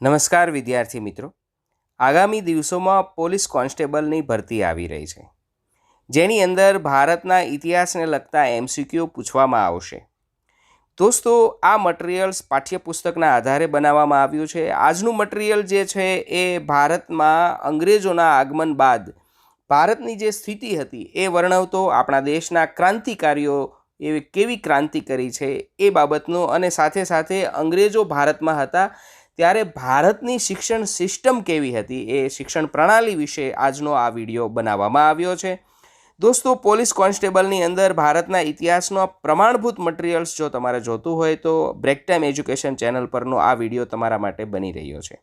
નમસ્કાર વિદ્યાર્થી મિત્રો. આગામી દિવસોમાં પોલીસ કોન્સ્ટેબલની ભરતી આવી રહી છે. જેની અંદર ભારતના ઇતિહાસને લગતા એમસીક્યુ પૂછવામાં આવશે. દોસ્તો, આ મટીરિયલ્સ પાઠ્યપુસ્તકના આધારે બનાવવામાં આવ્યું છે. આજનું મટીરિયલ જે છે એ ભારતમાં અંગ્રેજોના આગમન બાદ ભારતની જે સ્થિતિ હતી એ વર્ણવતો આપણા દેશના ક્રાંતિકારીઓ એ કેવી ક્રાંતિ કરી છે એ બાબતનો અને સાથે સાથે અંગ્રેજો ભારતમાં હતા ત્યારે ભારતની શિક્ષણ સિસ્ટમ કેવી હતી એ શિક્ષણ પ્રણાલી વિશે આજનો આ વીડિયો બનાવવામાં આવ્યો છે. દોસ્તો, પોલીસ કોન્સ્ટેબલની અંદર ભારતના ઇતિહાસનો પ્રમાણભૂત મટીરિયલ્સ જો તમારે જોતું હોય તો બ્રેક ટાઈમ એજ્યુકેશન ચેનલ પરનો આ વીડિયો તમારા માટે બની રહ્યો છે.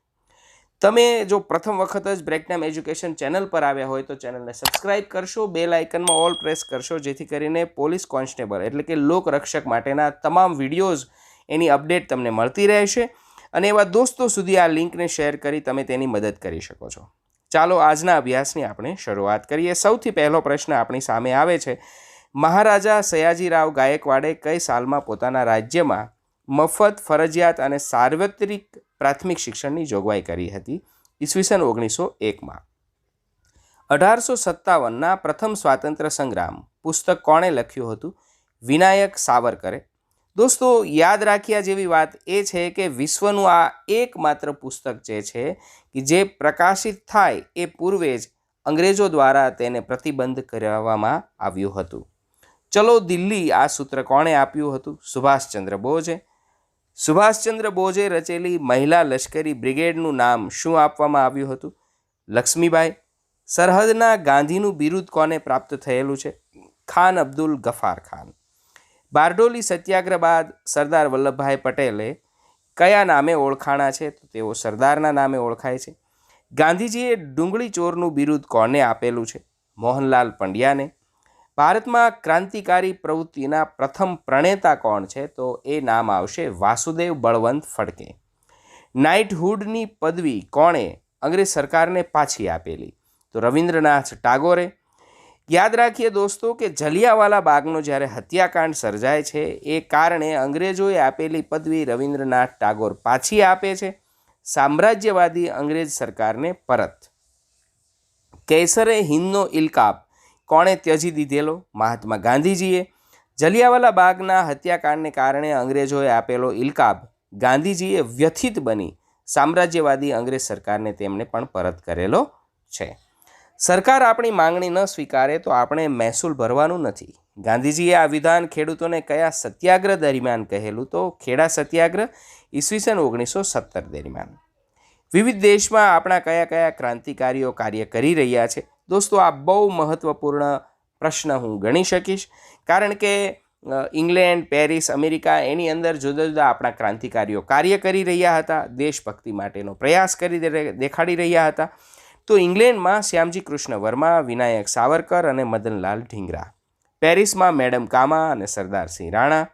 તમે જો પ્રથમ વખત જ બ્રેક ટાઈમ એજ્યુકેશન ચેનલ પર આવ્યા હોય તો ચેનલને સબસ્ક્રાઇબ કરશો, બે આઇકનમાં ઓલ પ્રેસ કરશો, જેથી કરીને પોલીસ કોન્સ્ટેબલ એટલે કે લોકરક્ષક માટેના તમામ વિડીયોઝ એની અપડેટ તમને મળતી રહેશે. અને એવા દોસ્તો સુધી આ લિંકને શેર કરી તમે તેની મદદ કરી શકો છો. ચાલો આજના અભ્યાસની આપણે શરૂઆત કરીએ. સૌથી પહેલો પ્રશ્ન આપણી સામે આવે છે, મહારાજા સયાજીરાવ ગાયકવાડે કઈ સાલમાં પોતાના રાજ્યમાં મફત, ફરજિયાત અને સાર્વત્રિક પ્રાથમિક શિક્ષણની જોગવાઈ કરી હતી? ઈસવીસન ઓગણીસો એકમાં. અઢારસો સત્તાવનના પ્રથમ સ્વાતંત્ર્ય સંગ્રામ પુસ્તક કોણે લખ્યું હતું? વિનાયક સાવરકરે દોસ્તો, યાદ રાખ્યા જેવી વાત એ છે કે વિશ્વનું આ એકમાત્ર પુસ્તક જે છે, કે જે પ્રકાશિત થાય એ પૂર્વે જ અંગ્રેજો દ્વારા તેને પ્રતિબંધ કરવામાં આવ્યું હતું. ચલો, દિલ્હી આ સૂત્ર કોણે આપ્યું હતું? સુભાષચંદ્ર બોઝે. સુભાષચંદ્ર બોઝે રચેલી મહિલા લશ્કરી બ્રિગેડનું નામ શું આપવામાં આવ્યું હતું? લક્ષ્મીબાઈ, સરહદના ગાંધીનું બિરુદ કોને પ્રાપ્ત થયેલું છે? ખાન અબ્દુલ ગફાર ખાન. બારડોલી સત્યાગ્રહ બાદ સરદાર વલ્લભભાઈ પટેલે કયા નામે ઓળખાણા છે? તો તેઓ સરદારના નામે ઓળખાય છે. ગાંધીજીએ ડુંગળી ચોરનું બિરુદ કોને આપેલું છે? મોહનલાલ પંડ્યાને. ભારતમાં ક્રાંતિકારી પ્રવૃત્તિના પ્રથમ પ્રણેતા કોણ છે? તો એ નામ આવશે વાસુદેવ બળવંત ફડકે. નાઇટહુડની પદવી કોણે અંગ્રેજ સરકારને પાછી આપેલી? તો રવિન્દ્રનાથ ટાગોરે યાદ રાખીએ દોસ્તો કે જલિયાવાલા બાગનો જ્યારે હત્યાકાંડ સર્જાય છે, એ કારણે અંગ્રેજોએ આપેલી પદવી રવિન્દ્રનાથ ટાગોર પાછી આપે છે. સામ્રાજ્યવાદી અંગ્રેજ સરકારને પરત. કેસરે હિંદનો ઇલકાબ કોણે ત્યજી દીધેલો? મહાત્મા ગાંધીજીએ. જલિયાવાલા બાગના હત્યાકાંડને કારણે અંગ્રેજોએ આપેલો ઇલકાબ ગાંધીજીએ વ્યથિત બની સામ્રાજ્યવાદી અંગ્રેજ સરકારને તેમણે પણ પરત કરેલો છે. સરકાર આપણી માંગણી ન સ્વીકારે તો આપણે મહેસૂલ ભરવાનું નથી. ગાંધીજીએ આ વિધાન ખેડૂતોને કયા સત્યાગ્રહ દરમિયાન કહેલું તો ખેડા સત્યાગ્રહ ઈસવીસન ઓગણીસો સત્તર દરમિયાન. વિવિધ દેશમાં આપણા કયા કયા ક્રાંતિકારીઓ કાર્ય કરી રહ્યા છે? દોસ્તો, આ બહુ મહત્ત્વપૂર્ણ પ્રશ્ન હું ગણી શકીશ. કારણ કે ઇંગ્લેન્ડ, પેરિસ, અમેરિકા એની અંદર જુદા જુદા આપણા ક્રાંતિકારીઓ કાર્ય કરી રહ્યા હતા. દેશભક્તિ માટેનો પ્રયાસ કરી દેખાડી રહ્યા હતા. તો ઇંગ્લેન્ડમાં શ્યામજી કૃષ્ણ વર્મા વિનાયક સાવરકર અને મદનલાલ ઢીંગરા. પેરિસમાં મેડમ કામા અને સરદારસિંહ રાણા.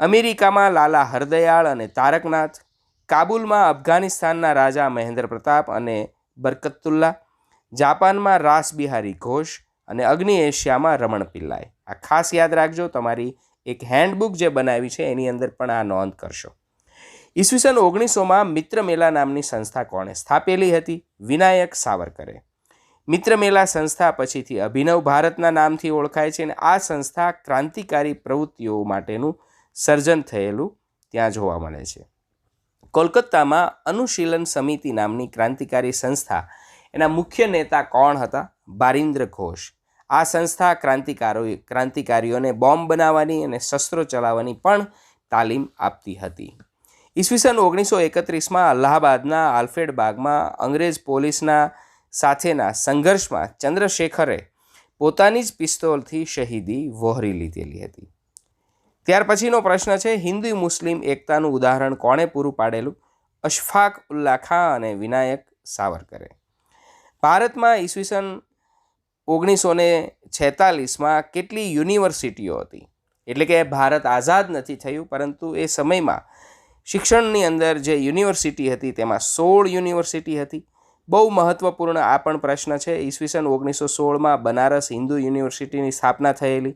અમેરિકામાં લાલા હરદયાળ અને તારકનાથ. કાબુલમાં અફઘાનિસ્તાનના રાજા મહેન્દ્ર પ્રતાપ અને બરકતુલ્લા. જાપાનમાં રાસ બિહારી ઘોષ અને અગ્નિ એશિયામાં રમણ પિલ્લાઈ. આ ખાસ યાદ રાખજો, તમારી એક હેન્ડબુક જે બનાવી છે, એની અંદર પણ આ નોંધ કરશો. ઈસવીસન ઓગણીસોમાં મિત્ર મેલા નામની સંસ્થા કોણે સ્થાપેલી હતી? વિનાયક સાવરકરે. મિત્ર મેલા સંસ્થા પછીથી અભિનવ ભારતના નામથી ઓળખાય છે અને આ સંસ્થા ક્રાંતિકારી પ્રવૃત્તિઓ માટેનું સર્જન થયેલું ત્યાં જોવા મળે છે. કોલકાતામાં અનુશીલન સમિતિ નામની ક્રાંતિકારી સંસ્થા, એના મુખ્ય નેતા કોણ હતા? બારિન્દ્ર ઘોષ. આ સંસ્થા ક્રાંતિકારો ક્રાંતિકારીઓને બોમ્બ બનાવવાની અને શસ્ત્રો ચલાવવાની પણ તાલીમ આપતી હતી. ઈસવીસન ઓગણીસો એકત્રીસમાં અલ્હાબાદના આલ્ફ્રેડ બાગમાં અંગ્રેજ પોલીસના સાથેના સંઘર્ષમાં ચંદ્રશેખરે પોતાની જ પિસ્તોલથી શહીદી વહોરી લીધેલી હતી. ત્યાર પછીનો પ્રશ્ન છે, હિન્દુ મુસ્લિમ એકતાનું ઉદાહરણ કોણે પૂરું પાડેલું? અશફાક ઉલ્લા ખાં અને વિનાયક સાવરકરે. ભારતમાં ઈસવીસન ઓગણીસો ને છેતાલીસમાં કેટલી યુનિવર્સિટીઓ હતી? એટલે કે ભારત આઝાદ નથી થયું, પરંતુ એ સમયમાં શિક્ષણની અંદર જે યુનિવર્સિટી હતી તેમાં સોળ યુનિવર્સિટી હતી. બહુ મહત્ત્વપૂર્ણ આ પણ પ્રશ્ન છે. ઈસવીસન ઓગણીસો સોળમાં બનારસ હિન્દુ યુનિવર્સિટીની સ્થાપના થયેલી.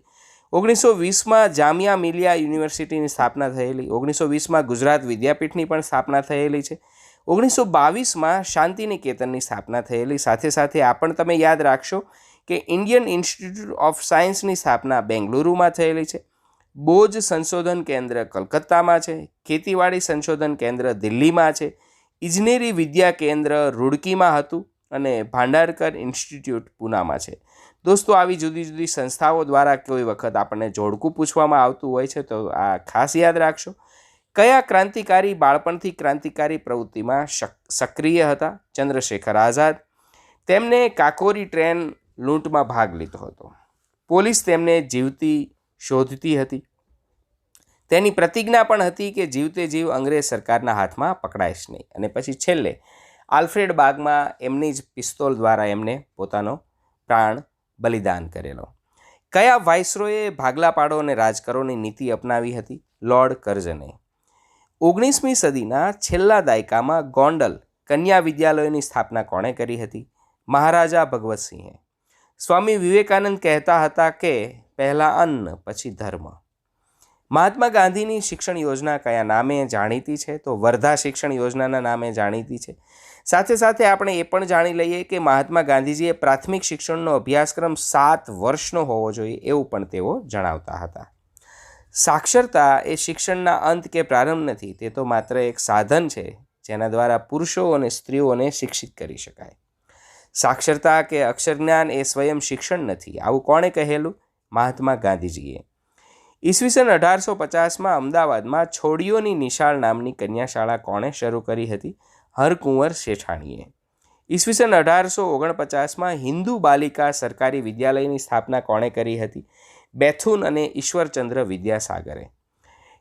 ઓગણીસો વીસમાં જામિયા મિલિયા યુનિવર્સિટીની સ્થાપના થયેલી. ઓગણીસો વીસમાં ગુજરાત વિદ્યાપીઠની પણ સ્થાપના થયેલી છે. ઓગણીસો બાવીસમાં શાંતિનિકેતનની સ્થાપના થયેલી. સાથે સાથે આ પણ તમે યાદ રાખશો કે ઇન્ડિયન ઇન્સ્ટિટ્યૂટ ઓફ સાયન્સની સ્થાપના બેંગલુરુમાં થયેલી છે. બોજ સંશોધન કેન્દ્ર કલકત્તામાં છે, ખેતીવાડી સંશોધન કેન્દ્ર દિલ્હીમાં છે, ઇજનેરી વિદ્યા કેન્દ્ર રૂડકીમાં હતું અને ભાંડારકર ઇન્સ્ટિટ્યૂટ પૂનામાં છે. દોસ્તો, આવી જુદી જુદી સંસ્થાઓ દ્વારા કોઈ વખત આપણને જોડકું પૂછવામાં આવતું હોય છે તો આ ખાસ યાદ રાખશો. કયા ક્રાંતિકારી બાળપણથી ક્રાંતિકારી પ્રવૃત્તિમાં સક્રિય હતા? ચંદ્રશેખર આઝાદ. તેમને કાકોરી ટ્રેન લૂંટમાં ભાગ લીધો હતો. પોલીસ તેમને જીવતી શોધતી હતી. તેની પ્રતિજ્ઞા પણ હતી કે જીવતે જીવ અંગ્રેજ સરકારના હાથમાં પકડાઈશ નહીં. અને પછી છેલ્લે આલ્ફ્રેડ બાગમાં એમની જ પિસ્તોલ દ્વારા એમને પોતાનો પ્રાણ બલિદાન કરેલો. કયા વાઇસરોએ ભાગલા પાડો અને રાજકારોની નીતિ અપનાવી હતી? લોર્ડ કર્જને. ઓગણીસમી સદીના છેલ્લા દાયકામાં ગોંડલ કન્યા વિદ્યાલયોની સ્થાપના કોણે કરી હતી? મહારાજા ભગવતસિંહે. સ્વામી વિવેકાનંદ કહેતા હતા કે પહેલાં અન્ન, પછી ધર્મ. મહાત્મા ગાંધીની શિક્ષણ યોજના કયા નામે જાણીતી છે? તો વર્ધા શિક્ષણ યોજનાના નામે જાણીતી છે. સાથે સાથે આપણે એ પણ જાણી લઈએ કે મહાત્મા ગાંધીજીએ પ્રાથમિક શિક્ષણનો અભ્યાસક્રમ સાત વર્ષનો હોવો જોઈએ એવું પણ તેઓ જણાવતા હતા. સાક્ષરતા એ શિક્ષણના અંત કે પ્રારંભ નથી, તે તો માત્ર એક સાધન છે, જેના દ્વારા પુરુષો અને સ્ત્રીઓને શિક્ષિત કરી શકાય. સાક્ષરતા કે અક્ષરજ્ઞાન એ સ્વયં શિક્ષણ નથી, આવું કોણે કહેલું? મહાત્મા ગાંધીજીએ. ઈસવીસન અઢારસો પચાસમાં અમદાવાદમાં છોડીઓની નિશાળ નામની કન્યાશાળા કોણે શરૂ કરી હતી? હરકુંવર શેઠાણીએ. ઈસવીસન અઢારસો ઓગણપચાસમાં હિન્દુ બાલિકા સરકારી વિદ્યાલયની સ્થાપના કોણે કરી હતી? બેથુન અને ઈશ્વરચંદ્ર વિદ્યાસાગરે.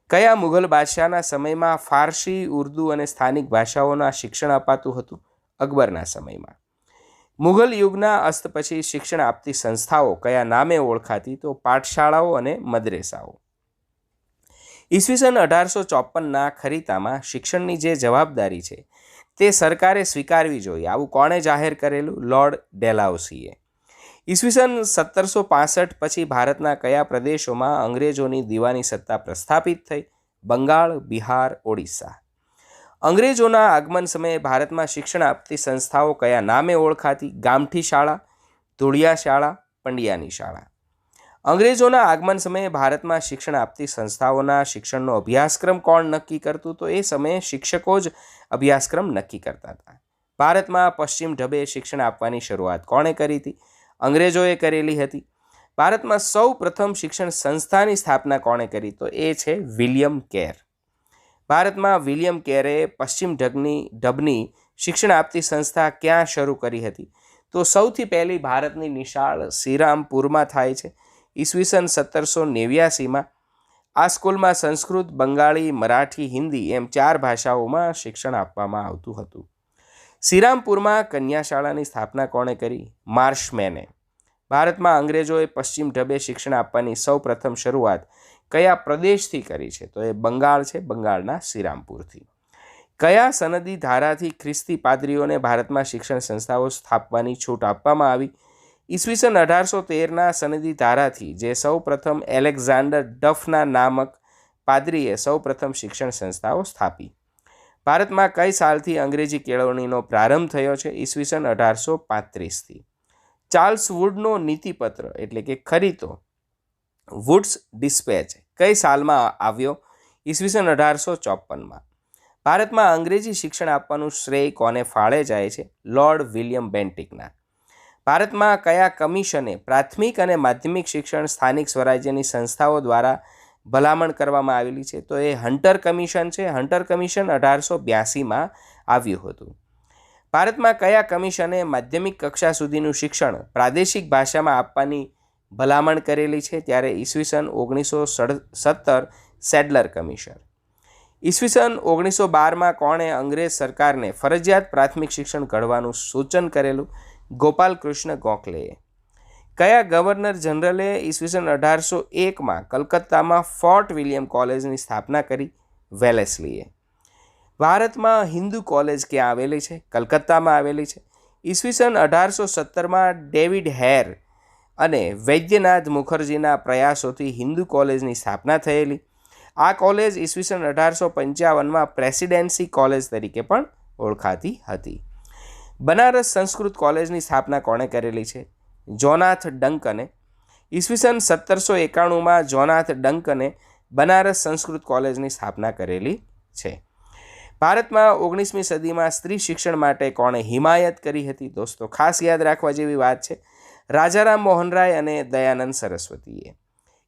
કયા મુઘલ બાદશાહના સમયમાં ફારસી, ઉર્દુ અને સ્થાનિક ભાષાઓના શિક્ષણ અપાતું હતું? અકબરના સમયમાં. મુઘલ યુગના અસ્ત પછી શિક્ષણ આપતી સંસ્થાઓ કયા નામે ઓળખાતી? તો પાઠશાળાઓ અને મદ્રેસાઓ. ઈસવીસન અઢારસો ચોપનના ખરીતામાં શિક્ષણની જે જવાબદારી છે, તે સરકારે સ્વીકારવી જોઈએ. આવું કોણે જાહેર કરેલું? લોર્ડ ડેલાઉસીએ. ઈસવીસન સત્તરસો પાસઠ પછી ભારતના કયા પ્રદેશોમાં અંગ્રેજોની દીવાની સત્તા પ્રસ્થાપિત થઈ? બંગાળ, બિહાર, ઓડિશા. અંગ્રેજોના આગમન સમયે ભારતમાં શિક્ષણ આપતી સંસ્થાઓ કયા નામે ઓળખાતી? ગામઠી શાળા, ધૂળિયા શાળા, પંડિયાની શાળા. અંગ્રેજોના આગમન સમયે ભારતમાં શિક્ષણ આપતી સંસ્થાઓના શિક્ષણનો અભ્યાસક્રમ કોણ નક્કી કરતું? તો એ સમયે શિક્ષકો જ અભ્યાસક્રમ નક્કી કરતા હતા. ભારતમાં પશ્ચિમ ઢબે શિક્ષણ આપવાની શરૂઆત કોણે કરી હતી? અંગ્રેજોએ કરેલી હતી. ભારતમાં સૌ પ્રથમ શિક્ષણ સંસ્થાની સ્થાપના કોણે કરી? તો એ છે વિલિયમ કેર. ભારતમાં વિલિયમ કેરે પશ્ચિમ ઢગની ઢબની શિક્ષણ આપતી સંસ્થા ક્યાં શરૂ કરી હતી? તો સૌથી પહેલી ભારતની નિશાળ શ્રીરામપુરમાં થાય છે. ઈસવીસન સત્તરસો નેવ્યાસીમાં આ સ્કૂલમાં સંસ્કૃત, બંગાળી, મરાઠી, હિન્દી એમ ચાર ભાષાઓમાં શિક્ષણ આપવામાં આવતું હતું. શ્રીરામપુરમાં કન્યાશાળાની સ્થાપના કોણે કરી? માર્શમેને. ભારતમાં અંગ્રેજોએ પશ્ચિમ ઢબે શિક્ષણ આપવાની સૌ પ્રથમ શરૂઆત કયા પ્રદેશથી કરી છે? તો એ બંગાળ છે, બંગાળના શ્રીરામપુરથી. કયા સનદી ધારાથી ખ્રિસ્તી પાદરીઓને ભારતમાં શિક્ષણ સંસ્થાઓ સ્થાપવાની છૂટ આપવામાં આવી? ઈસવીસન અઢારસો તેરના સનદી ધારાથી જે સૌ પ્રથમ એલેક્ઝાન્ડર ડફના નામક પાદરીએ સૌ પ્રથમ શિક્ષણ સંસ્થાઓ સ્થાપી. ભારતમાં કઈ સાલથી અંગ્રેજી કેળવણીનો પ્રારંભ થયો છે? ઈસવીસન અઢારસો પાંત્રીસથી. ચાર્લ્સ વુડનો નીતિપત્ર એટલે કે ખરીતો, વુડ્સ ડિસ્પેચ. કઈ સાલમાં આવ્યો? ઈસવીસન અઢારસો ચોપનમાં ભારતમાં અંગ્રેજી શિક્ષણ આપવાનું શ્રેય કોને ફાળે જાય છે? લોર્ડ વિલિયમ બેન્ટિકના. ભારતમાં કયા કમિશને પ્રાથમિક અને માધ્યમિક શિક્ષણ સ્થાનિક સ્વરાજ્યની સંસ્થાઓ દ્વારા ભલામણ કરવામાં આવેલી છે? તો એ હન્ટર કમિશન છે. હન્ટર કમિશન અઢારસો બ્યાસીમાં આવ્યું હતું. ભારતમાં કયા કમિશને માધ્યમિક કક્ષા સુધીનું શિક્ષણ પ્રાદેશિક ભાષામાં આપવાની ભલામણ કરેલી છે ત્યારે ઈસવીસન ઓગણીસો સત્તર સેડલર કમિશન ઈસવીસન ઓગણીસો બારમાં કોણે અંગ્રેજ સરકારને ફરજિયાત પ્રાથમિક શિક્ષણ ઘડવાનું સૂચન કરેલું? ગોપાલ કૃષ્ણ ગોખલેએ. કયા ગવર્નર જનરલે ઈસવીસન અઢારસો એકમાં કલકત્તામાં ફોર્ટ વિલિયમ કોલેજની સ્થાપના કરી? વેલેસલીએ. ભારતમાં હિન્દુ કોલેજ ક્યાં આવેલી છે? કલકત્તામાં આવેલી છે. ઈસવીસન અઢારસો સત્તરમાં ડેવિડ હેર અને વૈદ્યનાથ મુખર્જીના પ્રયાસોથી હિન્દુ કોલેજની સ્થાપના થયેલી. આ કોલેજ ઈસવીસન અઢારસો પંચાવનમાં પ્રેસિડેન્સી કોલેજ તરીકે પણ ઓળખાતી હતી. બનારસ સંસ્કૃત કોલેજની સ્થાપના કોણે કરેલી છે? જોનાથ ડંકને. ઈસવીસન સત્તરસો એકાણુંમાં જોનાથ ડંકને બનારસ સંસ્કૃત કોલેજની સ્થાપના કરેલી છે. ભારતમાં ઓગણીસમી સદીમાં સ્ત્રી શિક્ષણ માટે કોણે હિમાયત કરી હતી? દોસ્તો, ખાસ યાદ રાખવા જેવી વાત છે. રાજારામ મોહનરાય અને દયાનંદ સરસ્વતીએ.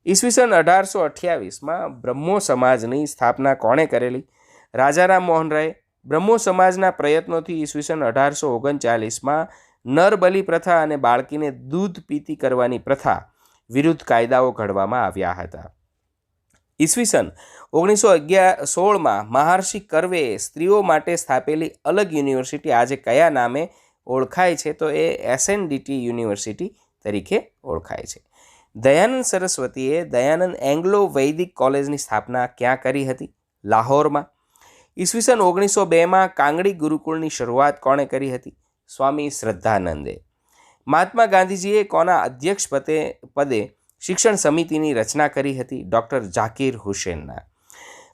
ઈસવીસન અઢારસો અઠ્યાવીસમાં બ્રહ્મો સમાજની સ્થાપના કોણે કરેલી? રાજારામ મોહનરાય બ્રહ્મો સમાજના પ્રયત્નોથી ઈસવીસન અઢારસો ઓગણચાલીસમાં નરબલી પ્રથા અને બાળકીને દૂધ પીતી કરવાની પ્રથા વિરુદ્ધ કાયદાઓ ઘડવામાં આવ્યા હતા. ઈસવીસન ઓગણીસો અગિયાર સોળમાં મહર્ષિ કરવેએ સ્ત્રીઓ માટે સ્થાપેલી અલગ યુનિવર્સિટી આજે કયા નામે ઓળખાય છે તો એ એસએનડીટી યુનિવર્સિટી તરીકે ઓળખાય છે. દયાનંદ સરસ્વતીએ દયાનંદ એંગ્લો વૈદિક કોલેજની સ્થાપના ક્યાં કરી હતી? લાહોરમાં. ઈસવીસન ઓગણીસો બેમાં કાંગડી ગુરુકુળની શરૂઆત કોણે કરી હતી? સ્વામી શ્રદ્ધાનંદે. મહાત્મા ગાંધીજીએ કોના અધ્યક્ષ પદે પદે શિક્ષણ સમિતિની રચના કરી હતી? ડૉક્ટર ઝાકીર હુસેનના.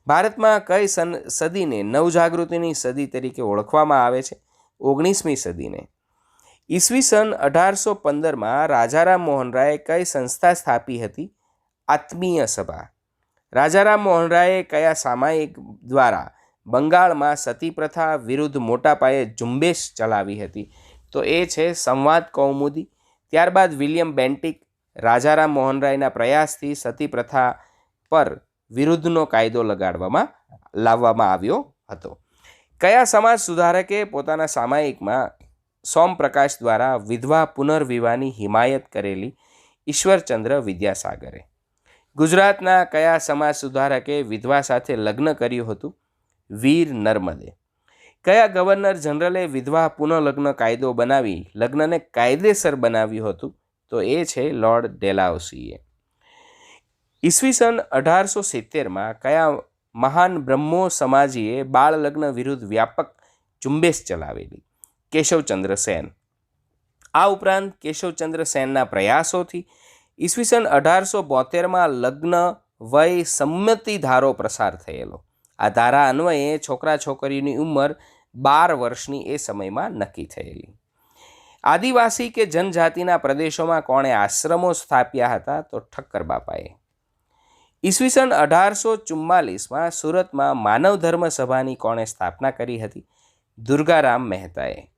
ભારતમાં કઈ સન, સદીને નવજાગૃતિની સદી તરીકે ઓળખવામાં આવે છે? ઓગણીસમી સદીને. ઈસવીસન અઢારસો પંદરમાં રાજારામ મોહન રાયે કઈ સંસ્થા સ્થાપી હતી? આત્મીય સભા. રાજારામ મોહન રાયે કયા સામાયિક દ્વારા બંગાળમાં સતી પ્રથા વિરુદ્ધ મોટા પાયે ઝુંબેશ ચલાવી હતી? તો એ છે સંવાદ કૌમુદી. ત્યારબાદ વિલિયમ બેન્ટિક રાજારામ મોહન રાયના પ્રયાસથી સતી પ્રથા પર વિરુદ્ધનો કાયદો લગાડવામાં, લાવવામાં આવ્યો હતો. કયા સમાજ સુધારકે પોતાના સામાયિકમાં સોમપ્રકાશ દ્વારા વિધવા પુનર્વિવાહની હિમાયત કરેલી ઈશ્વરચંદ્ર વિદ્યાસાગરે? ગુજરાતના કયા સમાજ સુધારકે વિધવા સાથે લગ્ન કર્યું હતું? વીર નર્મદે. કયા ગવર્નર જનરલે વિધવા પુનઃલગ્ન કાયદો બનાવી, લગ્નને કાયદેસર બનાવ્યું હતું? તો એ છે લોર્ડ ડેલાઉસીએ. ઈસવીસન અઢારસો સિત્તેરમાં કયા મહાન બ્રહ્મો સમાજીએ બાળ લગ્ન વિરુદ્ધ વ્યાપક ઝુંબેશ ચલાવેલી. કેશવચંદ્ર સેન. આ ઉપરાંત કેશવચંદ્ર સેનના પ્રયાસોથી ઈસવીસન અઢારસો બોતેરમાં લગ્ન વય સંમતિ ધારો પ્રસાર થયેલો. આ ધારા અન્વયે છોકરા છોકરીની ઉંમર બાર વર્ષની એ સમયમાં નક્કી થયેલી. આદિવાસી કે જનજાતિના પ્રદેશોમાં કોણે આશ્રમો સ્થાપ્યા હતા તો ઠક્કર બાપાએ ઈસવીસન અઢારસો ચુમ્માલીસમાં સુરતમાં માનવ ધર્મ સભાની કોણે સ્થાપના કરી હતી? દુર્ગારામ મહેતાએ.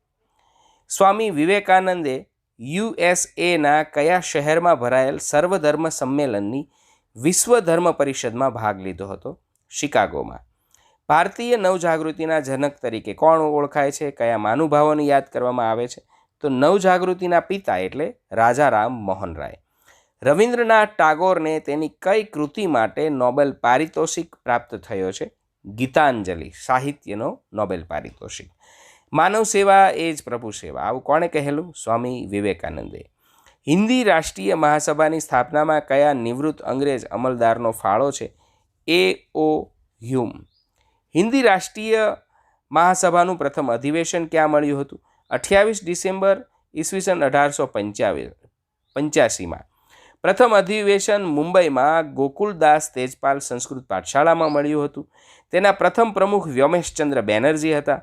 સ્વામી વિવેકાનંદે યુએસએના કયા શહેરમાં ભરાયેલ સર્વધર્મ સંમેલનની વિશ્વ ધર્મ પરિષદમાં ભાગ લીધો હતો? શિકાગોમાં. ભારતીય નવજાગૃતિના જનક તરીકે કોણ ઓળખાય છે? કયા મહાનુભાવોને યાદ કરવામાં આવે છે? તો નવજાગૃતિના પિતા એટલે રાજારામ મોહન રાય રવિન્દ્રનાથ ટાગોરને તેની કઈ કૃતિ માટે નોબેલ પારિતોષિક પ્રાપ્ત થયો છે? ગીતાંજલિ, સાહિત્યનો નોબેલ પારિતોષિક. માનવ સેવા એ જ પ્રભુ સેવા. આવું કોણે કહેલું? સ્વામી વિવેકાનંદે. હિન્દી રાષ્ટ્રીય મહાસભાની સ્થાપનામાં કયા નિવૃત્ત અંગ્રેજ અમલદારનો ફાળો છે? એ ઓ હ્યુમ. હિન્દી રાષ્ટ્રીય મહાસભાનું પ્રથમ અધિવેશન ક્યાં મળ્યું હતું? અઠ્યાવીસ ડિસેમ્બર ઈસવીસન અઢારસો પંચાવી, પંચ્યાસીમાં. પ્રથમ અધિવેશન મુંબઈમાં ગોકુલદાસ તેજપાલ સંસ્કૃત પાઠશાળામાં મળ્યું હતું. તેના પ્રથમ પ્રમુખ વ્યોમેશચંદ્ર બેનર્જી હતા.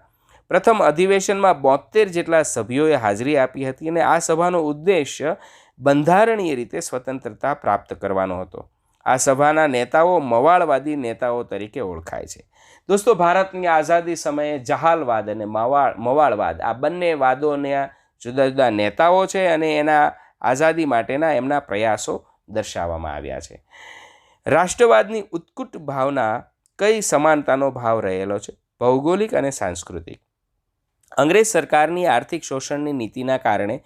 પ્રથમ અધિવેશનમાં બોતેર જેટલા સભ્યોએ હાજરી આપી હતી અને આ સભાનો ઉદ્દેશ્ય બંધારણીય રીતે સ્વતંત્રતા પ્રાપ્ત કરવાનો હતો. આ સભાના નેતાઓ મવાળવાદી નેતાઓ તરીકે ઓળખાય છે. દોસ્તો, ભારતની આઝાદી સમયે જહાલવાદ અને મવાળ, મવાળવાદ આ બંને વાદોના જુદા જુદા નેતાઓ છે અને એના આઝાદી માટેના એમના પ્રયાસો દર્શાવવામાં આવ્યા છે. રાષ્ટ્રવાદની ઉત્કૃટ ભાવના કઈ સમાનતાનો ભાવ રહેલો છે? ભૌગોલિક અને સાંસ્કૃતિક. અંગ્રેજ સરકારની આર્થિક શોષણની નીતિના કારણે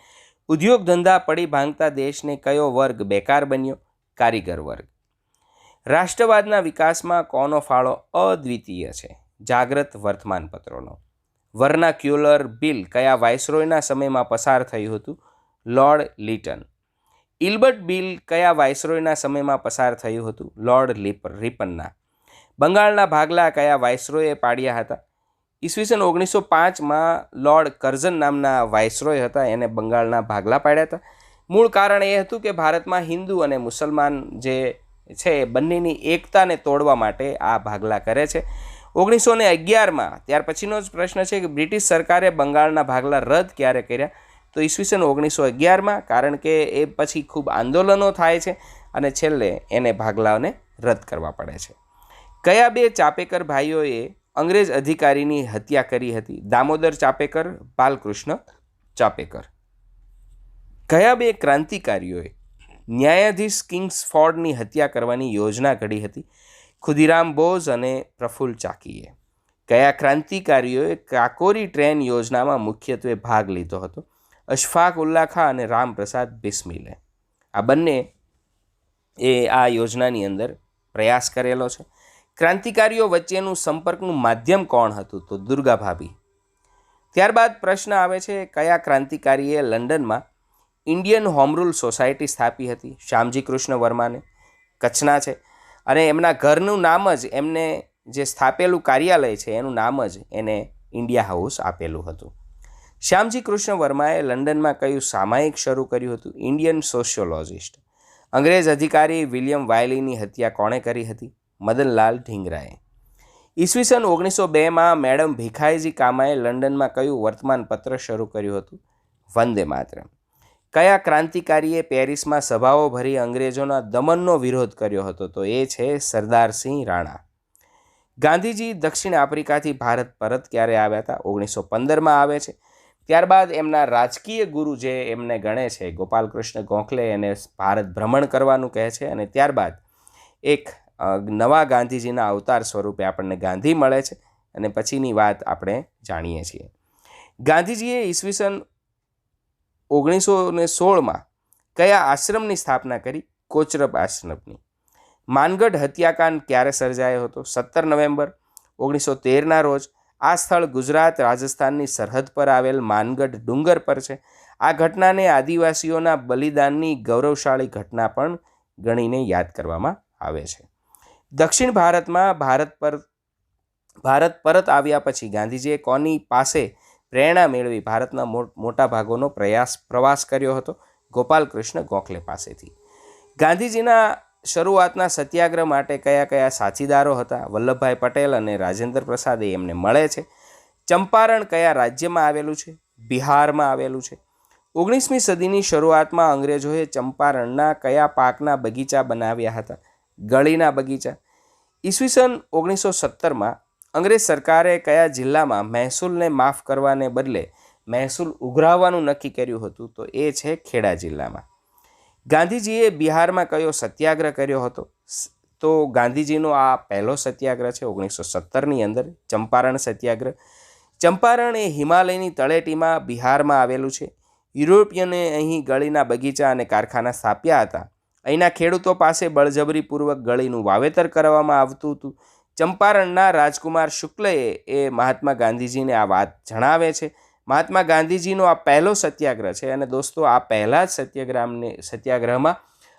ઉદ્યોગ ધંધા પડી ભાંગતા દેશને કયો વર્ગ બેકાર બન્યો? કારીગર વર્ગ. રાષ્ટ્રવાદના વિકાસમાં કોનો ફાળો અદ્વિતીય છે? જાગ્રત વર્તમાનપત્રોનો. વર્નાક્યુલર બિલ કયા વાઇસરોયના સમયમાં પસાર થયું હતું? Lord Litton. ઇલ્બર્ટ બિલ કયા વાઇસરોયના સમયમાં પસાર થયું હતું? લોર્ડ લિપ, રિપનના. બંગાળના ભાગલા કયા વાઇસરોયે પાડ્યા હતા? ઈસવીસન ઓગણીસો પાંચમાં લોર્ડ કરઝન નામના વાઇસરોય હતા, એને બંગાળના ભાગલા પાડ્યા હતા. મૂળ કારણ એ હતું કે ભારતમાં હિન્દુ અને મુસલમાન જે છે બંનેની એકતાને તોડવા માટે આ ભાગલા કરે છે. ઓગણીસો ને અગિયારમાં, ત્યાર પછીનો જ પ્રશ્ન છે કે બ્રિટિશ સરકારે બંગાળના ભાગલા રદ ક્યારે કર્યા? તો ઈસવીસન ઓગણીસો અગિયારમાં, કારણ કે એ પછી ખૂબ આંદોલનો થાય છે અને છેલ્લે એને ભાગલાઓને રદ કરવા પડે છે. કયા બે ચાપેકર ભાઈઓએ અંગ્રેજ અધિકારીની હત્યા કરી હતી? દામોદર ચાપેકર, બાલકૃષ્ણ ચાપેકર. કયા બે ક્રાંતિકારીઓએ ન્યાયાધીશ કિંગ્સ ફોર્ડની હત્યા કરવાની યોજના ઘડી હતી? ખુદીરામ બોઝ અને પ્રફુલ્લ ચાકીએ. કયા ક્રાંતિકારીઓએ કાકોરી ટ્રેન યોજનામાં મુખ્યત્વે ભાગ લીધો હતો? અશફાક ઉલ્લા ખા અને રામપ્રસાદ બિસ્મિલે. આ બંને એ આ યોજનાની અંદર પ્રયાસ કરેલો છે. ક્રાંતિકારીઓ વચ્ચેનું સંપર્કનું માધ્યમ કોણ હતું? તો દુર્ગા ભાભી. ત્યારબાદ પ્રશ્ન આવે છે, કયા ક્રાંતિકારીએ લંડનમાં ઇન્ડિયન હોમરૂલ સોસાયટી સ્થાપી હતી? શ્યામજી કૃષ્ણ વર્માને. કચ્છના છે. અને એમના ઘરનું નામ જ એમને જે સ્થાપેલું કાર્યાલય છે, એનું નામ જ એને ઇન્ડિયા હાઉસ આપેલું હતું. શ્યામજી કૃષ્ણ વર્માએ લંડનમાં કયું સામાયિક શરૂ કર્યું હતું? Indian sociologist. અંગ્રેજ અધિકારી વિલિયમ વાયલીની હત્યા કોણે કરી હતી? મદનલાલ ઢીંગરાએ. ઈસવીસન ઓગણીસો બેમાં મેડમ ભીખાઈજી કામાએ લંડનમાં કયું વર્તમાનપત્ર શરૂ કર્યું હતું? વંદે માત્ર કયા ક્રાંતિકારીએ પેરિસમાં સભાઓ ભરી અંગ્રેજોના દમનનો વિરોધ કર્યો હતો? તો એ છે સરદારસિંહ રાણા. ગાંધીજી દક્ષિણ આફ્રિકાથી ભારત પરત ક્યારે આવ્યા હતા? ઓગણીસો પંદરમાં આવે છે. ત્યારબાદ એમના રાજકીય ગુરુ જે એમને ગણે છે, ગોપાલકૃષ્ણ ગોખલે એને ભારત ભ્રમણ કરવાનું કહે છે અને ત્યારબાદ એક નવા ગાંધીજીના અવતાર સ્વરૂપે આપણને ગાંધી મળે છે અને પછીની વાત આપણે જાણીએ છીએ. ગાંધીજીએ ઈસવીસન ઓગણીસો ને સોળમાં કયા આશ્રમની સ્થાપના કરી? કોચરબ આશ્રમની. માનગઢ હત્યાકાંડ ક્યારે સર્જાયો હતો? સત્તર નવેમ્બર ઓગણીસો તેરના રોજ આ સ્થળ ગુજરાત, રાજસ્થાનની સરહદ પર આવેલ માનગઢ ડુંગર પર છે. આ ઘટનાને આદિવાસીઓના બલિદાનની ગૌરવશાળી ઘટના પણ ગણીને યાદ કરવામાં આવે છે. દક્ષિણ ભારતમાં ભારત પર, ભારત પરત આવ્યા પછી ગાંધીજીએ કોની પાસે પ્રેરણા મેળવી ભારતના મોટા ભાગોનો પ્રયાસ, પ્રવાસ કર્યો હતો? ગોપાલકૃષ્ણ ગોખલે પાસેથી. ગાંધીજીના શરૂઆતના સત્યાગ્રહ માટે કયા કયા સાથીદારો હતા? વલ્લભભાઈ પટેલ અને રાજેન્દ્ર પ્રસાદ એ એમને મળે છે. ચંપારણ કયા રાજ્યમાં આવેલું છે? બિહારમાં આવેલું છે. ઓગણીસમી સદીની શરૂઆતમાં અંગ્રેજોએ ચંપારણના કયા પાકના બગીચા બનાવ્યા હતા? ગળીના બગીચા. ઈસવીસન ઓગણીસો સત્તરમાં અંગ્રેજ સરકારે કયા જિલ્લામાં મહેસૂલને માફ કરવાને બદલે મહેસૂલ ઉઘરાવવાનું નક્કી કર્યું હતું? તો એ છે ખેડા જિલ્લામાં. ગાંધીજીએ બિહારમાં કયો સત્યાગ્રહ કર્યો હતો? તો ગાંધીજીનો આ પહેલો સત્યાગ્રહ છે, ઓગણીસો સત્તરની અંદર ચંપારણ સત્યાગ્રહ. ચંપારણ એ હિમાલયની તળેટીમાં બિહારમાં આવેલું છે. યુરોપિયને અહીં ગળીના બગીચા અને કારખાના સ્થાપ્યા હતા. અહીંના ખેડૂતો પાસે બળજબરીપૂર્વક ગળીનું વાવેતર કરવામાં આવતું હતું. ચંપારણના રાજકુમાર શુક્લએ એ મહાત્મા ગાંધીજીને આ વાત જણાવે છે. મહાત્મા ગાંધીજીનો આ પહેલો સત્યાગ્રહ છે અને દોસ્તો, આ પહેલાં જ સત્યાગ્રામને, સત્યાગ્રહમાં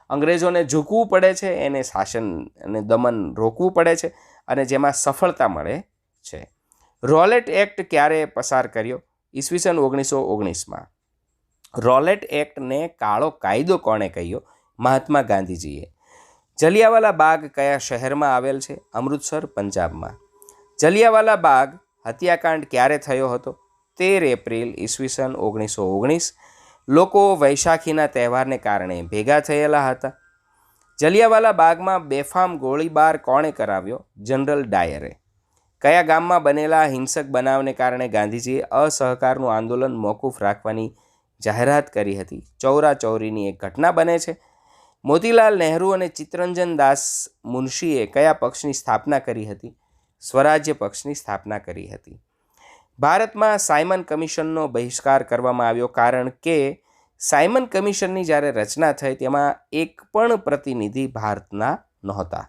અંગ્રેજોને ઝૂકવું પડે છે, એને શાસન અને દમન રોકવું પડે છે અને જેમાં સફળતા મળે છે. રોલેટ એક્ટ ક્યારે પસાર કર્યો? ઈસવીસન ઓગણીસો ઓગણીસમાં. રોલેટ એક્ટને કાળો કાયદો કોણે કહ્યો? મહાત્મા ગાંધીજીએ. જલિયાવાલા બાગ કયા શહેરમાં આવેલ છે? અમૃતસર, પંજાબમાં. જલિયાવાલા બાગ હત્યાકાંડ ક્યારે થયો હતો? તેર એપ્રિલ ઈસવીસન ઓગણીસો ઓગણીસ લોકો વૈશાખીના તહેવારને કારણે ભેગા થયેલા હતા. જલિયાવાલા બાગમાં બેફામ ગોળીબાર કોણે કરાવ્યો? જનરલ ડાયરે. કયા ગામમાં બનેલા હિંસક બનાવને કારણે ગાંધીજીએ અસહકારનું આંદોલન મોકૂફ રાખવાની જાહેરાત કરી હતી? ચૌરા ચૌરીની એક ઘટના બને છે. મોતીલાલ નહેરુ અને ચિત્તરંજન દાસ મુનશીએ કયા પક્ષની સ્થાપના કરી હતી? સ્વરાજ્ય પક્ષની સ્થાપના કરી હતી. ભારતમાં સાયમન કમિશનનો બહિષ્કાર કરવામાં આવ્યો કારણ કે સાયમન કમિશનની જ્યારે રચના થઈ તેમાં એક પણ પ્રતિનિધિ ભારતના નહોતા.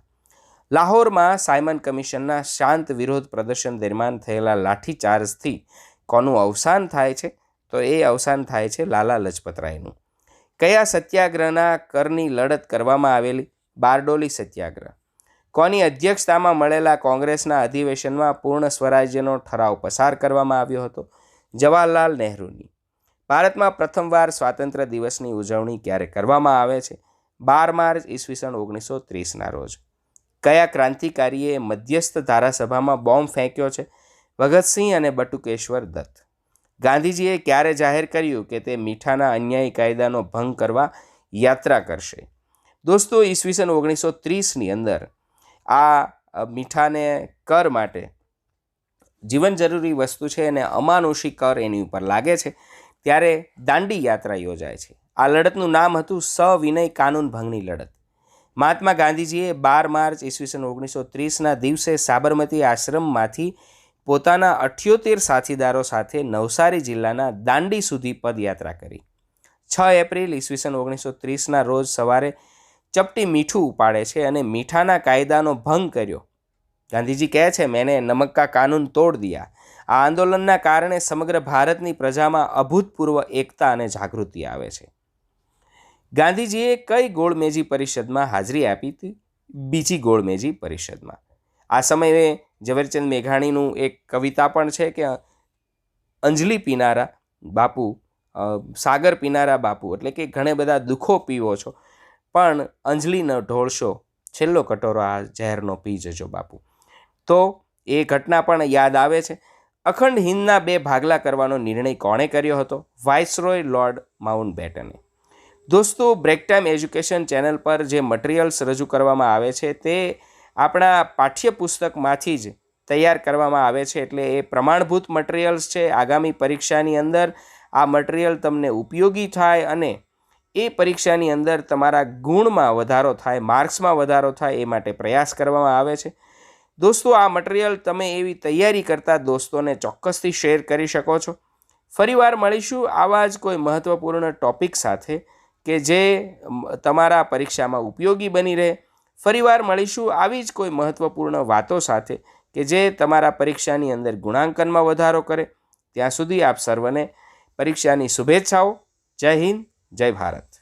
લાહોરમાં સાયમન કમિશનના શાંત વિરોધ પ્રદર્શન દરમિયાન થયેલા લાઠીચાર્જથી કોનું અવસાન થાય છે? તો એ અવસાન થાય છે લાલા લજપતરાયનું. કયા સત્યાગ્રહના કરની લડત કરવામાં આવેલી? બારડોલી સત્યાગ્રહ. કોની અધ્યક્ષતામાં મળેલા કોંગ્રેસના અધિવેશનમાં પૂર્ણ સ્વરાજ્યનો ઠરાવ પસાર કરવામાં આવ્યો હતો? જવાહરલાલ નહેરુની. ભારતમાં પ્રથમવાર સ્વાતંત્ર્ય દિવસની ઉજવણી ક્યારે કરવામાં આવે છે? બાર માર્ચ ઈસવીસન ઓગણીસો ત્રીસના રોજ. કયા ક્રાંતિકારીએ મધ્યસ્થ ધારાસભામાં બોમ્બ ફેંક્યો છે? ભગતસિંહ અને બટુકેશ્વર દત્ત. ગાંધીજીએ ક્યારે જાહેર કર્યું કે તે મીઠાના અન્યાયી કાયદાનો ભંગ કરવા યાત્રા કરશે? દોસ્તો, ઈસવીસન ઓગણીસો ત્રીસની અંદર આ મીઠાને કર માટે. જીવન જરૂરી વસ્તુ છે અને અમાનુષી કર એની ઉપર લાગે છે. ત્યારે દાંડી યાત્રા યોજાય છે. આ લડતનું નામ હતું સવિનય કાનૂન ભંગની લડત. મહાત્મા ગાંધીજીએ બાર માર્ચ ઈસવીસન ઓગણીસો ત્રીસના દિવસે સાબરમતી આશ્રમમાંથી પોતાના અઠ્યોતેર સાથીદારો સાથે નવસારી જિલ્લાના દાંડી સુધી પદયાત્રા કરી. છ એપ્રિલ ઈસવીસન ઓગણીસો ત્રીસના રોજ સવારે ચપટી મીઠું ઉપાડે છે અને મીઠાના કાયદાનો ભંગ કર્યો. ગાંધીજી કહે છે મેને નમક કા કાનૂન તોડ દિયા. આ આંદોલનના કારણે સમગ્ર ભારતની પ્રજામાં અભૂતપૂર્વ એકતા અને જાગૃતિ આવે છે. ગાંધીજીએ કઈ ગોળમેજી પરિષદમાં હાજરી આપી હતી? બીજી ગોળમેજી પરિષદમાં. આ સમયે ઝવેરચંદ મેઘાણીનું એક કવિતા પણ છે કે, અંજલિ પીનારા બાપુ સાગર પીનારા બાપુ. એટલે કે, ઘણે બધા દુઃખો પીવો છો. પણ અંજલિ ન ઢોળશો છેલ્લો કટોરો આ ઝેરનો પી જજો બાપુ. તો એ ઘટના પણ યાદ આવે છે. અખંડ હિંદના બે ભાગલા કરવાનો નિર્ણય કોણે કર્યો હતો? વાઇસરોય લોર્ડ માઉન્ટ બેટને દોસ્તો બ્રેક ટાઈમ એજ્યુકેશન ચેનલ પર જે મટીરિયલ્સ રજૂ કરવામાં આવે છે તે આપણા પાઠ્યપુસ્તકમાંથી જ તૈયાર કરવામાં આવે છે એટલે એ પ્રમાણભૂત મટીરિયલ્સ છે. આગામી પરીક્ષાની અંદર આ મટીરિયલ તમને ઉપયોગી થાય અને એ પરીક્ષાની અંદર તમારા ગુણમાં વધારો થાય, માર્ક્સમાં વધારો થાય એ માટે પ્રયાસ કરવામાં આવે છે. દોસ્તો, આ મટીરિયલ તમે એવી તૈયારી કરતા દોસ્તોને ચોક્કસથી શેર કરી શકો છો. ફરીવાર મળીશું આવા જ કોઈ મહત્ત્વપૂર્ણ ટોપિક સાથે કે જે તમારા પરીક્ષામાં ઉપયોગી બની રહે. ફરીવાર મળીશું આવી જ કોઈ મહત્ત્વપૂર્ણ વાતો સાથે કે જે તમારા પરીક્ષાની અંદર ગુણાંકનમાં વધારો કરે. ત્યાં સુધી આપ સર્વને પરીક્ષાની શુભેચ્છાઓ. જય હિન્દ. જય ભારત.